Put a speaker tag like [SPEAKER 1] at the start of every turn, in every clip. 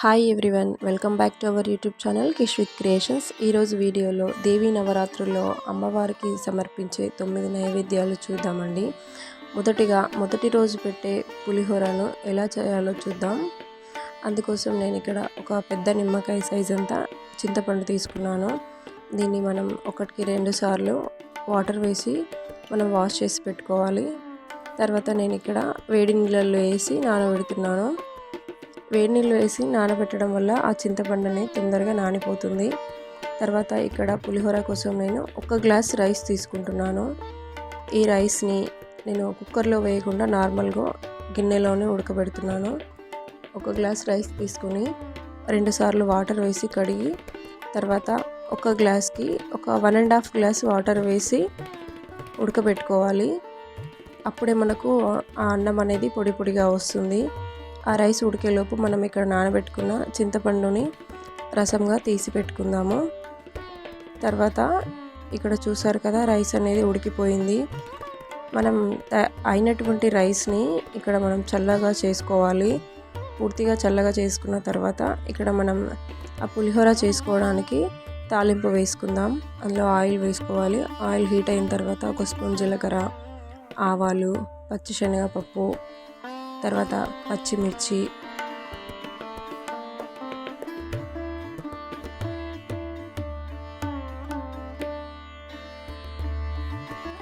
[SPEAKER 1] Hi everyone welcome back to our YouTube channel Kish with creations ఈరోజు వీడియోలో దేవీ నవరాత్రుల్లో అమ్మవారికి సమర్పించే తొమ్మిది నైవేద్యాలు చూద్దామండి. మొదటిగా మొదటి రోజు పెట్టే పులిహోరను ఎలా చేయాలో చూద్దాం. అందుకోసం నేను ఇక్కడ ఒక పెద్ద నిమ్మకాయ సైజ్ అంతా చింతపండు తీసుకున్నాను. దీన్ని మనం ఒకటికి రెండు సార్లు వాటర్ వేసి మనం వాష్ చేసి పెట్టుకోవాలి. తర్వాత నేను ఇక్కడ వేడి నీళ్ళల్లో వేసి నానబెడుతున్నాను. వేడి నీళ్ళు వేసి నానబెట్టడం వల్ల ఆ చింతపండుని తొందరగా నానిపోతుంది. తర్వాత ఇక్కడ పులిహోర కోసం నేను ఒక గ్లాస్ రైస్ తీసుకుంటున్నాను. ఈ రైస్ని నేను కుక్కర్లో వేయకుండా నార్మల్గా గిన్నెలోనే ఉడకబెడుతున్నాను. ఒక గ్లాస్ రైస్ తీసుకుని రెండుసార్లు వాటర్ వేసి కడిగి తర్వాత ఒక గ్లాస్కి ఒక one and half glass water వేసి ఉడకబెట్టుకోవాలి. అప్పుడే మనకు ఆ అన్నం అనేది పొడి పొడిగా వస్తుంది. ఆ రైస్ ఉడికేలోపు మనం ఇక్కడ నానబెట్టుకున్న చింతపండుని రసంగా తీసి పెట్టుకుందాము. తర్వాత ఇక్కడ చూసారు కదా రైస్ అనేది ఉడికిపోయింది. మనం అయినటువంటి రైస్ని ఇక్కడ మనం చల్లగా చేసుకోవాలి. పూర్తిగా చల్లగా చేసుకున్న తర్వాత ఇక్కడ మనం ఆ పులిహోర చేసుకోవడానికి తాలింపు వేసుకుందాం. అందులో ఆయిల్ వేసుకోవాలి. ఆయిల్ హీట్ అయిన తర్వాత ఒక స్పూన్ జీలకర్ర ఆవాలు పచ్చిశనగపప్పు తర్వాత పచ్చిమిర్చి.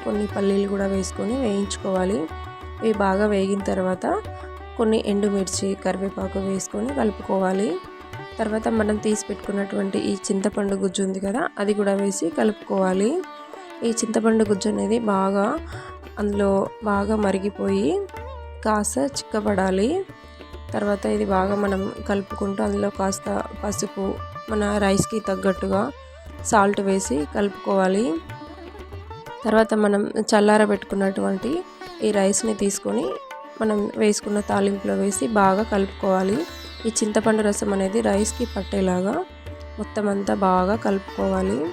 [SPEAKER 1] కొన్ని పల్లీలు కూడా వేసుకొని వేయించుకోవాలి. ఇవి బాగా వేగిన తర్వాత కొన్ని ఎండుమిర్చి కరివేపాకు వేసుకొని కలుపుకోవాలి. తర్వాత మనం తీసి పెట్టుకున్నటువంటి ఈ చింతపండు గుజ్జు ఉంది కదా అది కూడా వేసి కలుపుకోవాలి. ఈ చింతపండు గుజ్జు అనేది బాగా అందులో బాగా మరిగిపోయి కాస్త చిక్కబడాలి. తర్వాత ఇది బాగా మనం కలుపుకుంటూ అందులో కాస్త పసుపు మన రైస్కి తగ్గట్టుగా సాల్ట్ వేసి కలుపుకోవాలి. తర్వాత మనం చల్లారబెట్టుకున్నటువంటి ఈ రైస్ని తీసుకొని మనం వేసుకున్న తాలింపులో వేసి బాగా కలుపుకోవాలి. ఈ చింతపండు రసం అనేది రైస్కి పట్టేలాగా మొత్తం అంతా బాగా కలుపుకోవాలి.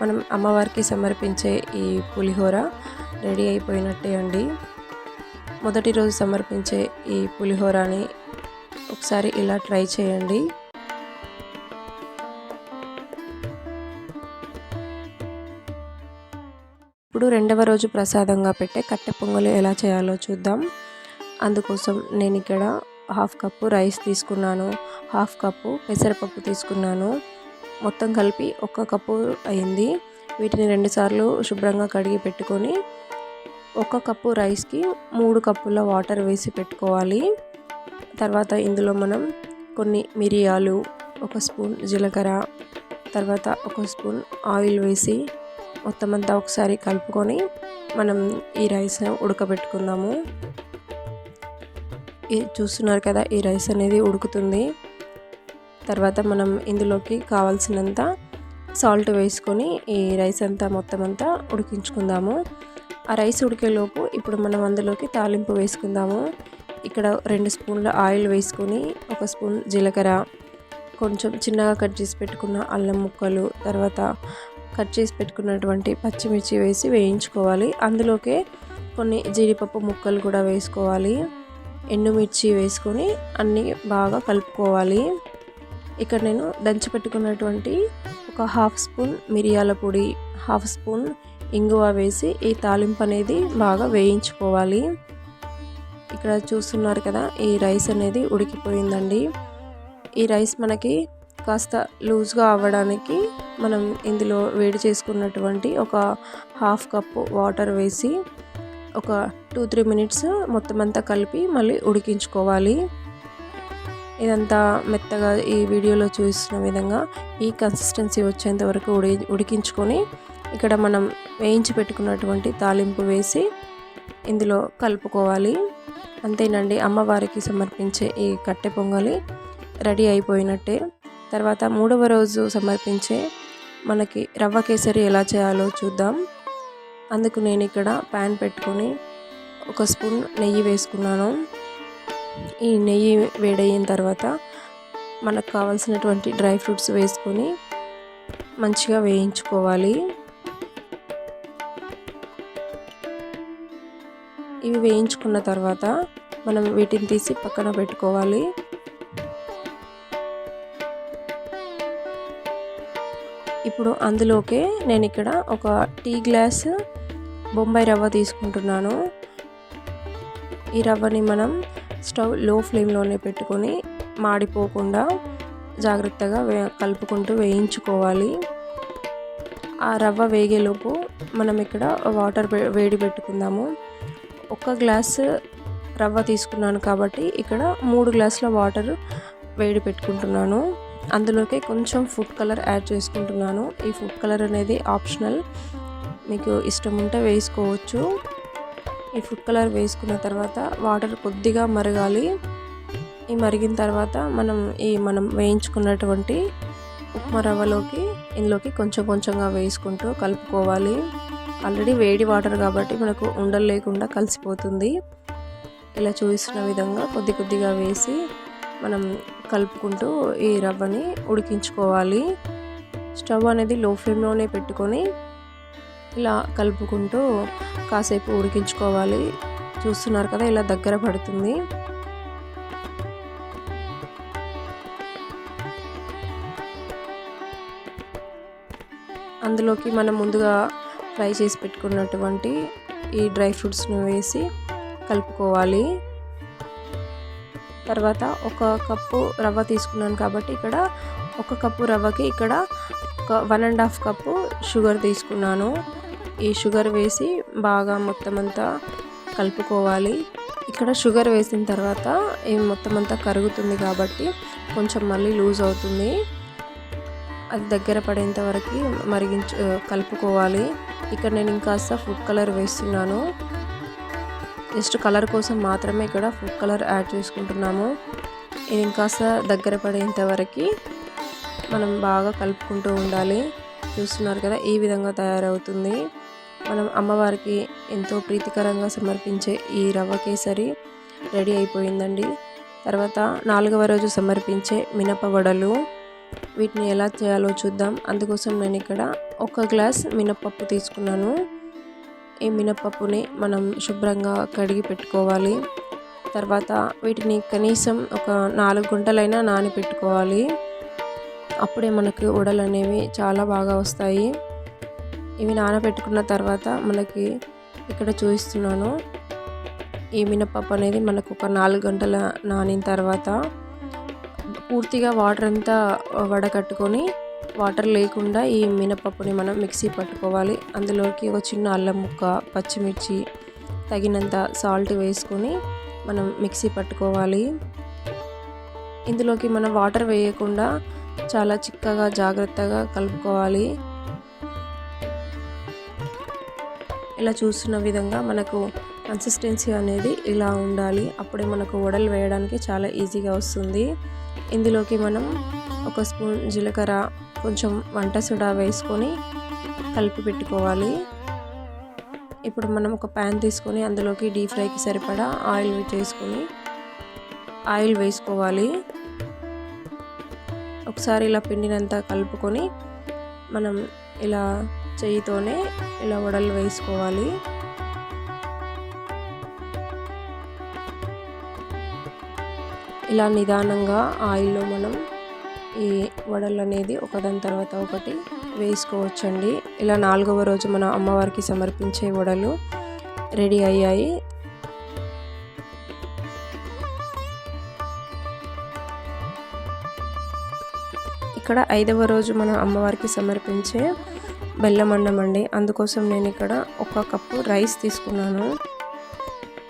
[SPEAKER 1] మనం అమ్మవారికి సమర్పించే ఈ పులిహోర రెడీ అయిపోయినట్టే అండి. మొదటి రోజు సమర్పించే ఈ పులిహోరని ఒకసారి ఇలా ట్రై చేయండి. ఇప్పుడు రెండవ రోజు ప్రసాదంగా పెట్టే కట్టె పొంగలు ఎలా చేయాలో చూద్దాం. అందుకోసం నేను ఇక్కడ హాఫ్ కప్పు రైస్ తీసుకున్నాను. హాఫ్ కప్పు పెసరపప్పు తీసుకున్నాను. మొత్తం కలిపి ఒక కప్పు అయింది. వీటిని రెండుసార్లు శుభ్రంగా కడిగి పెట్టుకొని ఒక కప్పు రైస్కి మూడు కప్పుల వాటర్ వేసి పెట్టుకోవాలి. తర్వాత ఇందులో మనం కొన్ని మిరియాలు ఒక స్పూన్ జీలకర్ర తర్వాత ఒక స్పూన్ ఆయిల్ వేసి మొత్తం అంతా ఒకసారి కలుపుకొని మనం ఈ రైస్ ఉడకబెట్టుకుందాము. చూస్తున్నారు కదా ఈ రైస్ అనేది ఉడుకుతుంది. తర్వాత మనం ఇందులోకి కావాల్సినంత సాల్ట్ వేసుకొని ఈ రైస్ అంతా మొత్తం అంతా ఉడికించుకుందాము. ఆ రైస్ ఉడికేలోపు ఇప్పుడు మనం అందులోకి తాలింపు వేసుకుందాము. ఇక్కడ రెండు స్పూన్ల ఆయిల్ వేసుకొని ఒక స్పూన్ జీలకర్ర కొంచెం చిన్నగా కట్ చేసి పెట్టుకున్న అల్లం ముక్కలు తర్వాత కట్ చేసి పెట్టుకున్నటువంటి పచ్చిమిర్చి వేసి వేయించుకోవాలి. అందులోకే కొన్ని జీడిపప్పు ముక్కలు కూడా వేసుకోవాలి. ఎండుమిర్చి వేసుకొని అన్నీ బాగా కలుపుకోవాలి. ఇక్కడ నేను దంచి పెట్టుకున్నటువంటి ఒక హాఫ్ స్పూన్ మిరియాల పొడి హాఫ్ స్పూన్ ఇంగువ వేసి ఈ తాలింపు అనేది బాగా వేయించుకోవాలి. ఇక్కడ చూస్తున్నారు కదా ఈ రైస్ అనేది ఉడికిపోయిందండి. ఈ రైస్ మనకి కాస్త లూజ్గా అవ్వడానికి మనం ఇందులో వేడి చేసుకున్నటువంటి ఒక హాఫ్ కప్ వాటర్ వేసి ఒక టూ త్రీ మినిట్స్ మొత్తం అంతా కలిపి మళ్ళీ ఉడికించుకోవాలి. ఇదంతా మెత్తగా ఈ వీడియోలో చూసిన విధంగా ఈ కన్సిస్టెన్సీ వచ్చేంత వరకు ఉడి ఉడికించుకొని ఇక్కడ మనం వేయించి పెట్టుకున్నటువంటి తాలింపు వేసి ఇందులో కలుపుకోవాలి. అంతేనండి అమ్మవారికి సమర్పించే ఈ కట్టె పొంగలి రెడీ అయిపోయినట్టే. తర్వాత మూడవ రోజు సమర్పించే మనకి రవ్వ కేసరి ఎలా చేయాలో చూద్దాం. అందుకు నేను ఇక్కడ ప్యాన్ పెట్టుకొని ఒక స్పూన్ నెయ్యి వేసుకున్నాను. ఈ నెయ్యి వేడయిన తర్వాత మనకు కావాల్సినటువంటి డ్రై ఫ్రూట్స్ వేసుకొని మంచిగా వేయించుకోవాలి. ఇవి వేయించుకున్న తర్వాత మనం వీటిని తీసి పక్కన పెట్టుకోవాలి. ఇప్పుడు అందులోకే నేను ఇక్కడ ఒక టీ గ్లాస్ బొంబాయి రవ్వ తీసుకుంటున్నాను. ఈ రవ్వని మనం స్టవ్లో ఫ్లేమ్లోనే పెట్టుకొని మాడిపోకుండా జాగ్రత్తగా వే కలుపుకుంటూ వేయించుకోవాలి. ఆ రవ్వ వేగేలోపు మనం ఇక్కడ వాటర్ వేడి పెట్టుకుందాము. ఒక గ్లాస్ రవ్వ తీసుకున్నాను కాబట్టి ఇక్కడ మూడు గ్లాసుల వాటర్ వేడి పెట్టుకుంటున్నాను. అందులోకి కొంచెం ఫుడ్ కలర్ యాడ్ చేసుకుంటున్నాను. ఈ ఫుడ్ కలర్ అనేది ఆప్షనల్ మీకు ఇష్టం ఉంటే వేసుకోవచ్చు. ఈ ఫుడ్ కలర్ వేసుకున్న తర్వాత వాటర్ కొద్దిగా మరగాలి. ఈ మరిగిన తర్వాత మనం ఈ మనం వేయించుకున్నటువంటి ఉప్మా రవ్వలోకి ఇందులోకి కొంచెం కొంచెంగా వేసుకుంటూ కలుపుకోవాలి. ఆల్రెడీ వేడి వాటర్ కాబట్టి మనకు ఉండలు లేకుండా కలిసిపోతుంది. ఇలా చూసిన విధంగా కొద్ది కొద్దిగా వేసి మనం కలుపుకుంటూ ఈ రవ్వని ఉడికించుకోవాలి. స్టవ్ అనేది లో ఫ్లేమ్లోనే పెట్టుకొని ఇలా కలుపుకుంటూ కాసేపు ఉడికించుకోవాలి. చూస్తున్నారు కదా ఇలా దగ్గర పడుతుంది. అందులోకి మనం ముందుగా ఫ్రై చేసి పెట్టుకున్నటువంటి ఈ డ్రై ఫ్రూట్స్ను వేసి కలుపుకోవాలి. తర్వాత ఒక కప్పు రవ్వ తీసుకున్నాను కాబట్టి ఇక్కడ ఒక కప్పు రవ్వకి ఇక్కడ ఒక one and half cup sugar తీసుకున్నాను. ఈ షుగర్ వేసి బాగా మొత్తం అంతా కలుపుకోవాలి. ఇక్కడ షుగర్ వేసిన తర్వాత ఈ మొత్తం అంతా కరుగుతుంది కాబట్టి కొంచెం మళ్ళీ లూజ్ అవుతుంది. అది దగ్గర పడేంత వరకు మరిగించు కలుపుకోవాలి. ఇక్కడ నేను ఇంకాస్త ఫుడ్ కలర్ వేస్తున్నాను. జస్ట్ కలర్ కోసం మాత్రమే ఇక్కడ ఫుడ్ కలర్ యాడ్ చేసుకుంటున్నాము. ఇది ఇంకాస్త దగ్గర పడేంత వరకు మనం బాగా కలుపుకుంటూ ఉండాలి. చూస్తున్నారు కదా ఈ విధంగా తయారవుతుంది. మనం అమ్మవారికి ఎంతో ప్రీతికరంగా సమర్పించే ఈ రవ్వ కేసరి రెడీ అయిపోయిందండి. తర్వాత నాలుగవ రోజు సమర్పించే మినప వడలు. వీటిని ఎలా చేయాలో చూద్దాం. అందుకోసం నేను ఇక్కడ ఒక గ్లాస్ మినపప్పు తీసుకున్నాను. ఈ మినపప్పుని మనం శుభ్రంగా కడిగి పెట్టుకోవాలి. తర్వాత వీటిని కనీసం ఒక నాలుగు గంటలైనా నానబెట్టుకోవాలి అప్పుడే మనకు ఉడలు అనేవి చాలా బాగా వస్తాయి. ఇవి నానబెట్టుకున్న తర్వాత మనకి ఇక్కడ చూపిస్తున్నాను. ఈ మినపప్పు అనేది మనకు ఒక నాలుగు గంటల నానిన తర్వాత పూర్తిగా వాటర్ అంతా వడకట్టుకొని వాటర్ లేకుండా ఈ మినపప్పుని మనం మిక్సీ పట్టుకోవాలి. అందులోకి ఒక చిన్న అల్లం ముక్క పచ్చిమిర్చి తగినంత సాల్ట్ వేసుకొని మనం మిక్సీ పట్టుకోవాలి. ఇందులోకి మనం వాటర్ వేయకుండా చాలా చిక్కగా జాగ్రత్తగా కలుపుకోవాలి. ఇలా చూస్తున్న విధంగా మనకు కన్సిస్టెన్సీ అనేది ఇలా ఉండాలి. అప్పుడే మనకు వడలు వేయడానికి చాలా ఈజీగా వస్తుంది. ఇందులోకి మనం ఒక స్పూన్ జీలకర్ర కొంచెం వంట సోడా వేసుకొని కలిపి పెట్టుకోవాలి. ఇప్పుడు మనం ఒక ప్యాన్ తీసుకొని అందులోకి డీప్ ఫ్రైకి సరిపడా ఆయిల్ చేసుకొని ఆయిల్ వేసుకోవాలి. ఒకసారి ఇలా పిండినంతా కలుపుకొని మనం ఇలా చేయితోనే ఇలా వడలు వేసుకోవాలి. ఇలా నిదానంగా ఆయిల్లో మనం ఈ వడలు అనేది ఒకదాని తర్వాత ఒకటి వేసుకోవచ్చండి. ఇలా నాలుగవ రోజు మన అమ్మవారికి సమర్పించే వడలు రెడీ అయ్యాయి. ఇక్కడ ఐదవ రోజు మన అమ్మవారికి సమర్పించే బెల్లం అన్నం అండి అందుకోసం నేను ఇక్కడ ఒక కప్పు రైస్ తీసుకున్నాను.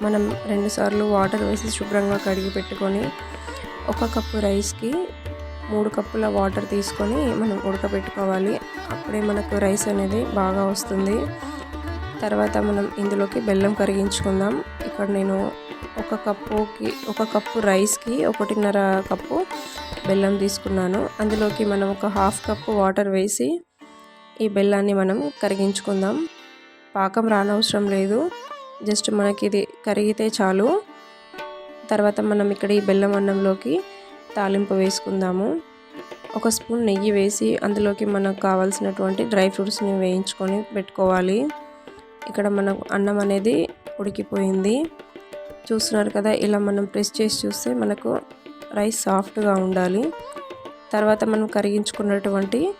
[SPEAKER 1] మనం రెండుసార్లు వాటర్ వేసి శుభ్రంగా కడిగి పెట్టుకొని ఒక కప్పు రైస్కి మూడు కప్పుల వాటర్ తీసుకొని మనం ఉడకబెట్టుకోవాలి. అప్పుడే మనకు రైస్ అనేది బాగా వస్తుంది. తర్వాత మనం ఇందులోకి బెల్లం కరిగించుకుందాం. ఇక్కడ నేను ఒక కప్పుకి ఒక కప్పు రైస్కి ఒకటిన్నర కప్పు బెల్లం తీసుకున్నాను. అందులోకి మనం ఒక హాఫ్ కప్పు వాటర్ వేసి ఈ బెల్లాన్ని మనం కరిగించుకుందాం. పాకం రానవసరం లేదు. జస్ట్ మనకి ఇది కరిగితే చాలు. తర్వాత మనం ఇక్కడ ఈ బెల్లం అన్నంలోకి తాలింపు వేసుకుందాము. ఒక స్పూన్ నెయ్యి వేసి అందులోకి మనకు కావాల్సినటువంటి డ్రై ఫ్రూట్స్ని వేయించుకొని పెట్టుకోవాలి. ఇక్కడ మన అన్నం అనేది ఉడికిపోయింది. చూస్తున్నారు కదా ఇలా మనం ప్రెస్ చేసి చూస్తే మనకు రైస్ సాఫ్ట్గా ఉండాలి. తర్వాత మనం కరిగించుకున్నటువంటి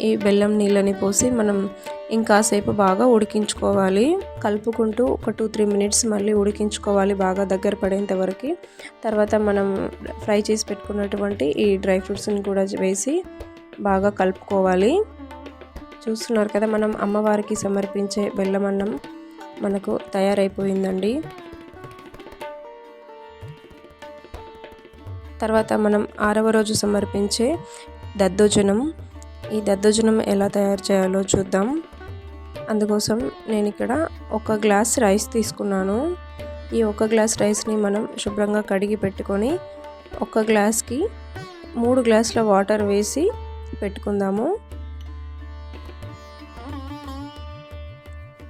[SPEAKER 1] ఈ బెల్లం నీళ్ళని పోసి మనం ఇంకాసేపు బాగా ఉడికించుకోవాలి. కలుపుకుంటూ ఒక టూ త్రీ మినిట్స్ మళ్ళీ ఉడికించుకోవాలి బాగా దగ్గర పడేంత వరకు. తర్వాత మనం ఫ్రై చేసి పెట్టుకున్నటువంటి ఈ డ్రై ఫ్రూట్స్ని కూడా వేసి బాగా కలుపుకోవాలి. చూస్తున్నారు కదా మనం అమ్మవారికి సమర్పించే బెల్లం అన్నం మనకు తయారైపోయిందండి. తర్వాత మనం ఆరవ రోజు సమర్పించే దద్దోజనం ఈ దద్దోజనం ఎలా తయారు చేయాలో చూద్దాం. అందుకోసం నేను ఇక్కడ ఒక గ్లాస్ రైస్ తీసుకున్నాను. ఈ ఒక గ్లాస్ రైస్ని మనం శుభ్రంగా కడిగి పెట్టుకొని ఒక గ్లాస్కి మూడు గ్లాసుల వాటర్ వేసి పెట్టుకుందాము.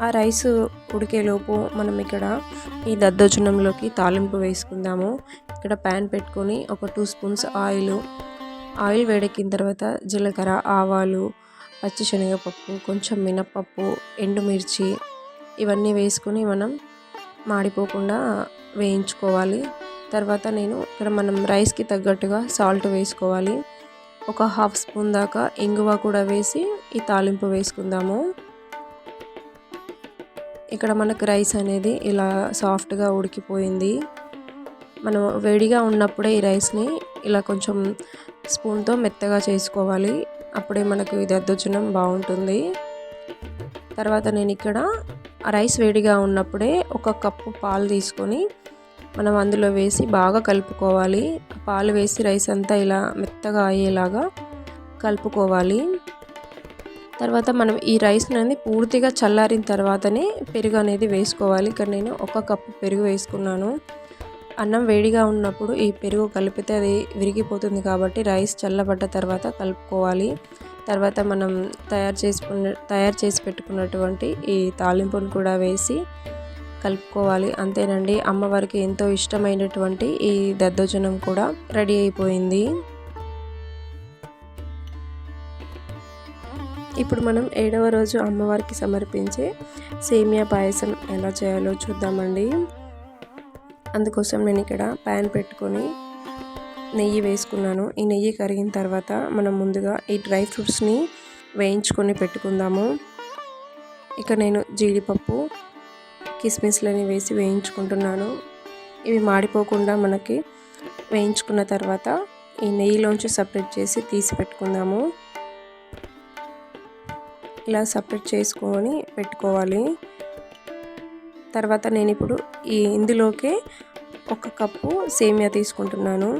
[SPEAKER 1] ఆ రైస్ ఉడికేలోపు మనం ఇక్కడ ఈ దద్దోజనంలోకి తాలింపు వేసుకుందాము. ఇక్కడ ప్యాన్ పెట్టుకొని ఒక టూ స్పూన్స్ ఆయిల్ ఆయిల్ వేడెక్కిన తర్వాత జీలకర్ర ఆవాలు పచ్చి శనగపప్పు కొంచెం మినప్పప్పు ఎండుమిర్చి ఇవన్నీ వేసుకొని మనం మాడిపోకుండా వేయించుకోవాలి. తర్వాత నేను ఇక్కడ మనం రైస్కి తగ్గట్టుగా సాల్ట్ వేసుకోవాలి. ఒక హాఫ్ స్పూన్ దాకా ఇంగువ కూడా వేసి ఈ తాలింపు వేసుకుందాము. ఇక్కడ మనకు రైస్ అనేది ఇలా సాఫ్ట్గా ఉడికిపోయింది. మనం వేడిగా ఉన్నప్పుడే ఈ రైస్ని ఇలా కొంచెం స్పూన్తో మెత్తగా చేసుకోవాలి. అప్పుడే మనకు ఇది అద్దొచ్చడం బాగుంటుంది. తర్వాత నేను ఇక్కడ రైస్ వేడిగా ఉన్నప్పుడే ఒక కప్పు పాలు తీసుకొని మనం అందులో వేసి బాగా కలుపుకోవాలి. పాలు వేసి రైస్ అంతా ఇలా మెత్తగా అయ్యేలాగా కలుపుకోవాలి. తర్వాత మనం ఈ రైస్ అనేది పూర్తిగా చల్లారిన తర్వాతనే పెరుగు అనేది వేసుకోవాలి. ఇక్కడ నేను ఒక కప్పు పెరుగు వేసుకున్నాను. అన్నం వేడిగా ఉన్నప్పుడు ఈ పెరుగు కలిపితే అది విరిగిపోతుంది కాబట్టి రైస్ చల్లబడ్డ తర్వాత కలుపుకోవాలి. తర్వాత మనం తయారు చేసుకున్న తయారు చేసి పెట్టుకున్నటువంటి ఈ తాలింపును కూడా వేసి కలుపుకోవాలి. అంతేనండి అమ్మవారికి ఎంతో ఇష్టమైనటువంటి ఈ దద్దోజనం కూడా రెడీ అయిపోయింది. ఇప్పుడు మనం ఏడవ రోజు అమ్మవారికి సమర్పించే సేమియా పాయసం ఎలా చేయాలో చూద్దామండి. అందుకోసం నేను ఇక్కడ ప్యాన్ పెట్టుకొని నెయ్యి వేసుకున్నాను. ఈ నెయ్యి కరిగిన తర్వాత మనం ముందుగా ఈ డ్రై ఫ్రూట్స్ని వేయించుకొని పెట్టుకుందాము. ఇక నేను జీడిపప్పు కిస్మిస్లని వేసి వేయించుకుంటున్నాను. ఇవి మాడిపోకుండా మనకి వేయించుకున్న తర్వాత ఈ నెయ్యిలోంచి సపరేట్ చేసి తీసి పెట్టుకుందాము. ఇలా సపరేట్ చేసుకొని పెట్టుకోవాలి. తర్వాత నేను ఇప్పుడు ఈ ఇందులోకే ఒక కప్పు సేమియా తీసుకుంటున్నాను.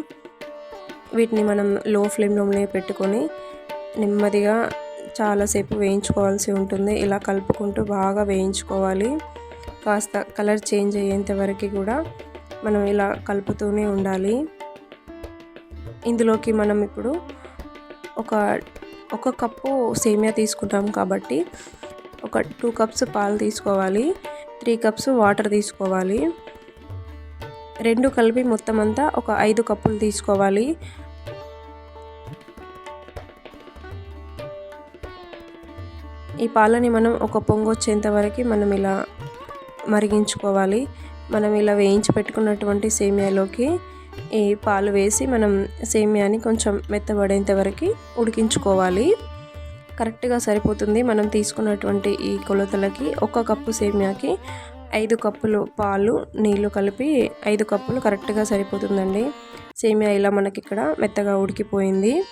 [SPEAKER 1] వీటిని మనం లో ఫ్లేమ్లోనే పెట్టుకొని నెమ్మదిగా చాలాసేపు వేయించుకోవాల్సి ఉంటుంది. ఇలా కలుపుకుంటూ బాగా వేయించుకోవాలి. కాస్త కలర్ చేంజ్ అయ్యేంత వరకు కూడా మనం ఇలా కలుపుతూనే ఉండాలి. ఇందులోకి మనం ఇప్పుడు ఒక ఒక కప్పు సేమియా తీసుకుంటాం కాబట్టి ఒక టూ కప్స్ పాలు తీసుకోవాలి. త్రీ కప్స్ వాటర్ తీసుకోవాలి. రెండు కలిపి మొత్తం అంతా ఒక ఐదు కప్పులు తీసుకోవాలి. ఈ పాలని మనం ఒక పొంగు వచ్చేంత వరకు మనం ఇలా మరిగించుకోవాలి. మనం ఇలా వేయించి పెట్టుకున్నటువంటి సేమియాలోకి ఈ పాలు వేసి మనం సేమియాని కొంచెం మెత్తబడేంత వరకు ఉడికించుకోవాలి. కరెక్ట్గా సరిపోతుంది. మనం తీసుకున్నటువంటి ఈ కొలతలకి ఒక కప్పు సేమియాకి ఐదు కప్పులు పాలు నీళ్ళు కలిపి ఐదు కప్పులు కరెక్ట్గా సరిపోతుందండి. సేమియా ఇలా మనకి ఇక్కడ మెత్తగా ఉడికిపోయింది.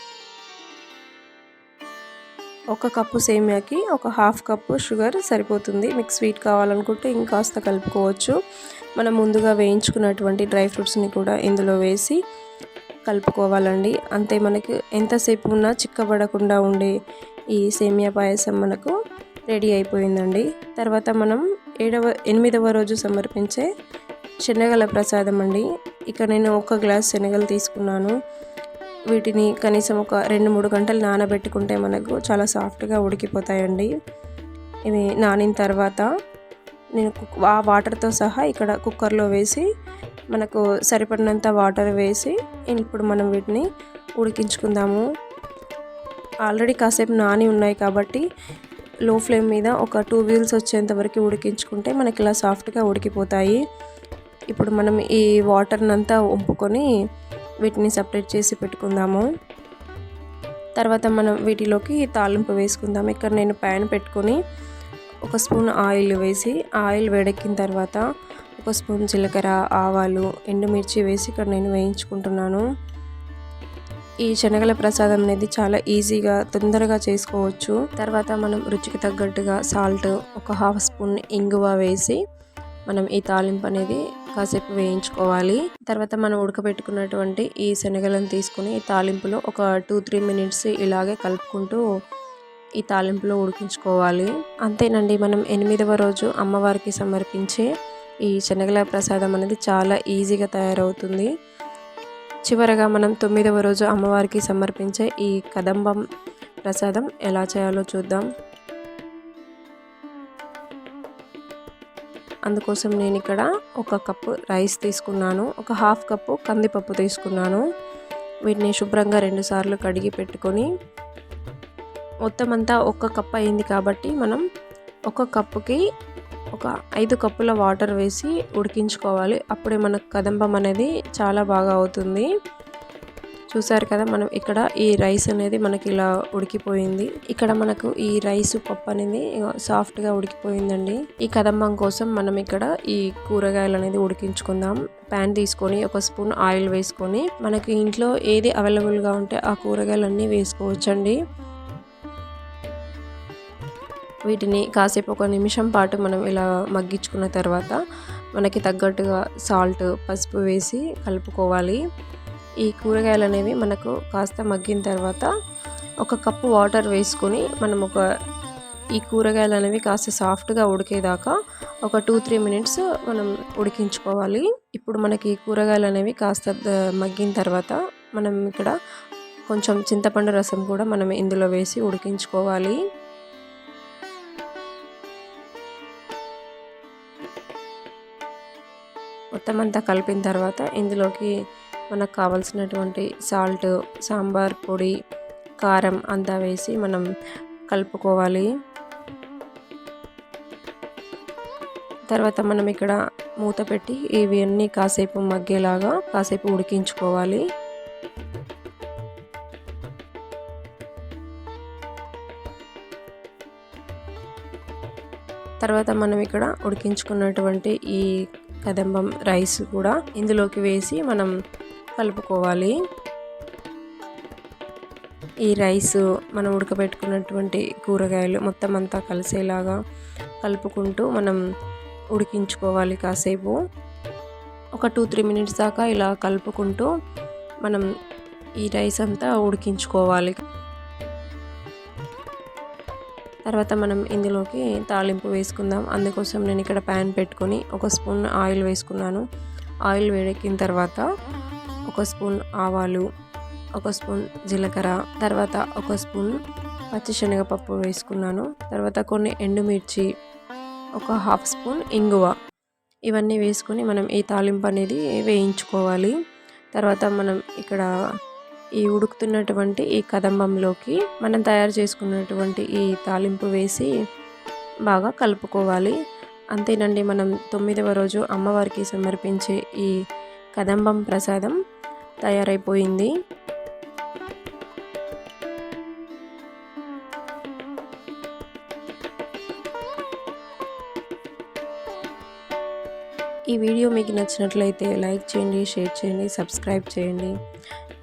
[SPEAKER 1] ఒక కప్పు సేమియాకి ఒక హాఫ్ కప్పు షుగర్ సరిపోతుంది. మీకు స్వీట్ కావాలనుకుంటే ఇంకాస్త కలుపుకోవచ్చు. మనం ముందుగా వేయించుకున్నటువంటి డ్రై ఫ్రూట్స్ని కూడా ఇందులో వేసి కలుపుకోవాలండి. అంతే మనకి ఎంతసేపు ఉన్నా చిక్కబడకుండా ఉండే ఈ సేమియా పాయసం మనకు రెడీ అయిపోయిందండి. తర్వాత మనం ఏడవ ఎనిమిదవ రోజు సమర్పించే శనగల ప్రసాదం అండి. ఇక్కడ నేను ఒక గ్లాస్ శనగలు తీసుకున్నాను. వీటిని కనీసం ఒక రెండు మూడు గంటలు నానబెట్టుకుంటే మనకు చాలా సాఫ్ట్గా ఉడికిపోతాయండి. ఇవి నానిన తర్వాత నేను ఆ వాటర్తో సహా ఇక్కడ కుక్కర్లో వేసి మనకు సరిపడినంత వాటర్ వేసి ఇప్పుడు మనం వీటిని ఉడికించుకుందాము. ఆల్రెడీ కాసేపు నాని ఉన్నాయి కాబట్టి లో ఫ్లేమ్ మీద ఒక టూ వీల్స్ వచ్చేంత వరకు ఉడికించుకుంటే మనకి ఇలా సాఫ్ట్గా ఉడికిపోతాయి. ఇప్పుడు మనం ఈ వాటర్ని అంతా వంపుకొని వీటిని సపరేట్ చేసి పెట్టుకుందాము. తర్వాత మనం వీటిలోకి తాలింపు వేసుకుందాం. ఇక్కడ నేను ప్యాన్ పెట్టుకొని ఒక స్పూన్ ఆయిల్ వేసి ఆయిల్ వేడెక్కిన తర్వాత ఒక స్పూన్ జీలకర్ర ఆవాలు ఎండుమిర్చి వేసి ఇక్కడ నేను వేయించుకుంటున్నాను. ఈ శనగల ప్రసాదం అనేది చాలా ఈజీగా తొందరగా చేసుకోవచ్చు. తర్వాత మనం రుచికి తగ్గట్టుగా సాల్ట్ ఒక హాఫ్ స్పూన్ ఇంగువ వేసి మనం ఈ తాలింపు అనేది కాసేపు వేయించుకోవాలి. తర్వాత మనం ఉడకబెట్టుకున్నటువంటి ఈ శనగలను తీసుకుని ఈ తాలింపులో ఒక టూ త్రీ మినిట్స్ ఇలాగే కలుపుకుంటూ ఈ తాలింపులో ఉడికించుకోవాలి. అంతేనండి మనం ఎనిమిదవ రోజు అమ్మవారికి సమర్పించే ఈ శనగల ప్రసాదం అనేది చాలా ఈజీగా తయారవుతుంది. చివరగా మనం తొమ్మిదవ రోజు అమ్మవారికి సమర్పించే ఈ కదంబం ప్రసాదం ఎలా చేయాలో చూద్దాం. అందుకోసం నేను ఇక్కడ ఒక కప్పు రైస్ తీసుకున్నాను ఒక హాఫ్ కప్పు కందిపప్పు తీసుకున్నాను. వీటిని శుభ్రంగా రెండుసార్లు కడిగి పెట్టుకొని మొత్తం అంతా ఒక కప్ అయింది కాబట్టి మనం ఒక కప్పుకి ఒక ఐదు కప్పుల వాటర్ వేసి ఉడికించుకోవాలి. అప్పుడే మనకు కదంబం అనేది చాలా బాగా అవుతుంది. చూసారు కదా మనం ఇక్కడ ఈ రైస్ అనేది మనకి ఇలా ఉడికిపోయింది. ఇక్కడ మనకు ఈ రైస్ పప్పు అనేది సాఫ్ట్గా ఉడికిపోయిందండి. ఈ కదంబం కోసం మనం ఇక్కడ ఈ కూరగాయలు అనేది ఉడికించుకుందాం. ప్యాన్ తీసుకొని ఒక స్పూన్ ఆయిల్ వేసుకొని మనకి ఇంట్లో ఏది అవైలబుల్గా ఉంటే ఆ కూరగాయలన్నీ వేసుకోవచ్చండి. వీటిని కాసేపు ఒక నిమిషం పాటు మనం ఇలా మగ్గించుకున్న తర్వాత మనకి తగ్గట్టుగా సాల్ట్ పసుపు వేసి కలుపుకోవాలి. ఈ కూరగాయలు అనేవి మనకు కాస్త మగ్గిన తర్వాత ఒక కప్పు వాటర్ వేసుకొని మనం ఒక ఈ కూరగాయలు అనేవి కాస్త సాఫ్ట్గా ఉడికేదాకా ఒక టూ త్రీ మినిట్స్ మనం ఉడికించుకోవాలి. ఇప్పుడు మనకి ఈ కూరగాయలు అనేవి కాస్త మగ్గిన తర్వాత మనం ఇక్కడ కొంచెం చింతపండు రసం కూడా మనం ఇందులో వేసి ఉడికించుకోవాలి. మొత్తం అంతా కలిపిన తర్వాత ఇందులోకి మనకు కావాల్సినటువంటి సాల్ట్ సాంబార్ పొడి కారం అంతా వేసి మనం కలుపుకోవాలి. తర్వాత మనం ఇక్కడ మూత పెట్టి ఇవి అన్నీ కాసేపు మగ్గేలాగా కాసేపు ఉడికించుకోవాలి. తర్వాత మనం ఇక్కడ ఉడికించుకున్నటువంటి ఈ కదంబం రైస్ కూడా ఇందులోకి వేసి మనం కలుపుకోవాలి. ఈ రైస్ మనం ఉడకబెట్టుకున్నటువంటి కూరగాయలు మొత్తం అంతా కలిసేలాగా కలుపుకుంటూ మనం ఉడికించుకోవాలి కాసేపు. ఒక టూ త్రీ మినిట్స్ దాకా ఇలా కలుపుకుంటూ మనం ఈ రైస్ అంతా ఉడికించుకోవాలి. తర్వాత మనం ఇందులోకి తాలింపు వేసుకుందాం. అందుకోసం నేను ఇక్కడ ప్యాన్ పెట్టుకొని ఒక స్పూన్ ఆయిల్ వేసుకున్నాను. ఆయిల్ వేడెక్కిన తర్వాత ఒక స్పూన్ ఆవాలు ఒక స్పూన్ జీలకర్ర తర్వాత ఒక స్పూన్ పచ్చిశనగపప్పు వేసుకున్నాను. తర్వాత కొన్ని ఎండుమిర్చి ఒక హాఫ్ స్పూన్ ఇంగువ. ఇవన్నీ వేసుకొని మనం ఈ తాలింపు అనేది వేయించుకోవాలి. తర్వాత మనం ఇక్కడ ఈ ఉడుకుతున్నటువంటి ఈ కదంబంలోకి మనం తయారు చేసుకున్నటువంటి ఈ తాలింపు వేసి బాగా కలుపుకోవాలి. అంతేనండి మనం తొమ్మిదవ రోజు అమ్మవారికి సమర్పించే ఈ కదంబం ప్రసాదం తయారైపోయింది. ఈ వీడియో మీకు నచ్చినట్లయితే లైక్ చేయండి షేర్ చేయండి సబ్స్క్రైబ్ చేయండి.